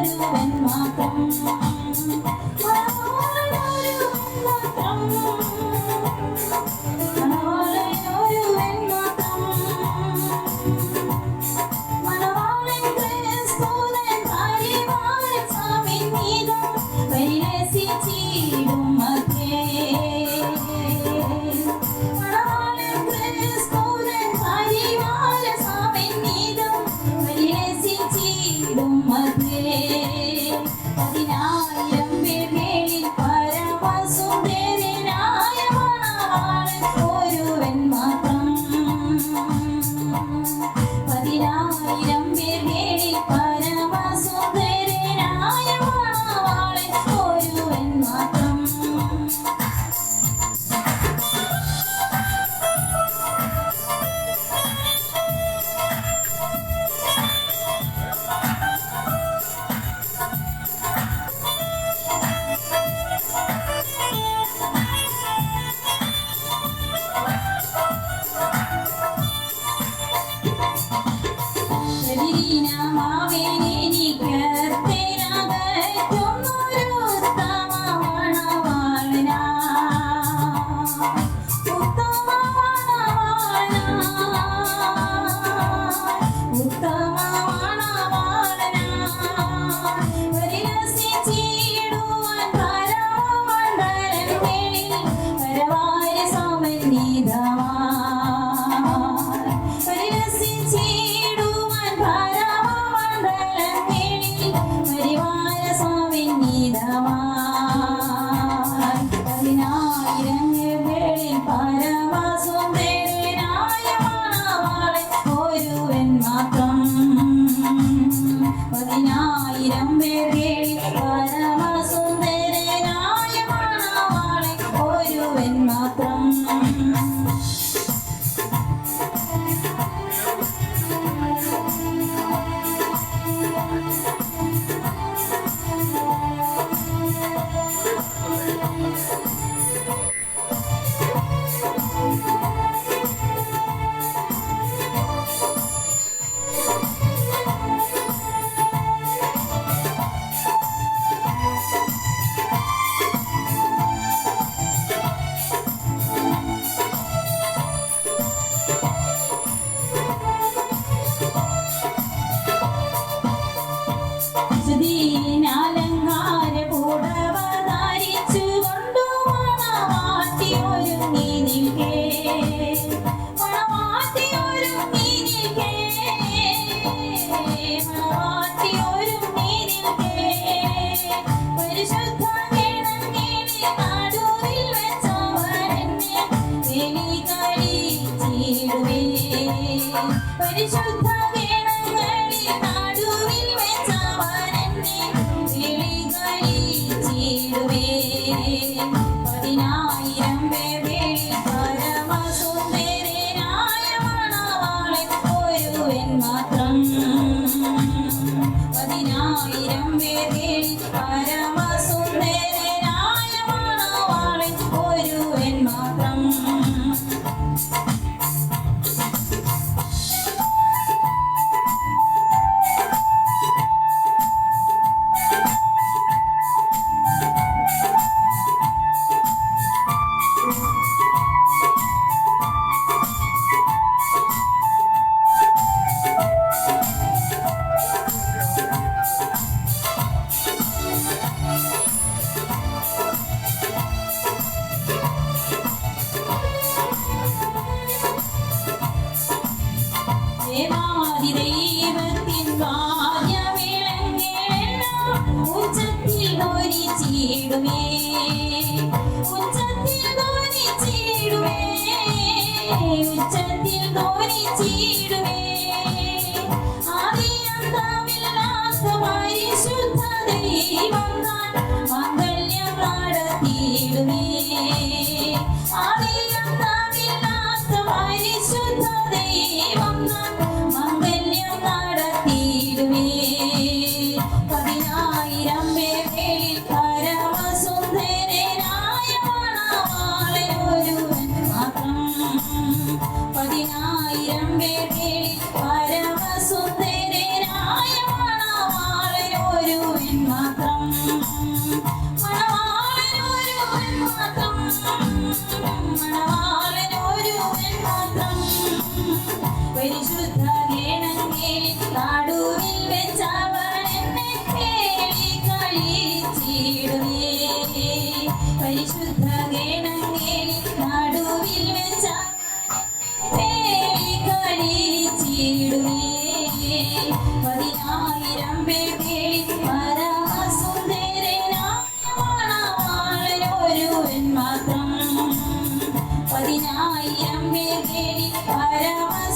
Mm -hmm. ஆயிரம் பேர் தேடி வரவா சொன்ன ചിടുമേ. ഉച്ചത്തിൽ തോന്നി ചിടുമേ. ഉച്ചത്തിൽ തോന്നി ചിടുമേ. ആദിയന്താമില്ലാത്തമായി ശുദ്ധ ദൈവം താൻ മംഗല്യം നടത്തിയിടുമേ ആദിയന്താമില്ലാത്തമായി തേടി ചീടുവേ പതിനായിരം പേർ തേടി പരമസുന്ദരനാണൊരുവൻ മാത്രം പതിനായിരം പേർ തേടി പരമസുന്ദരനായ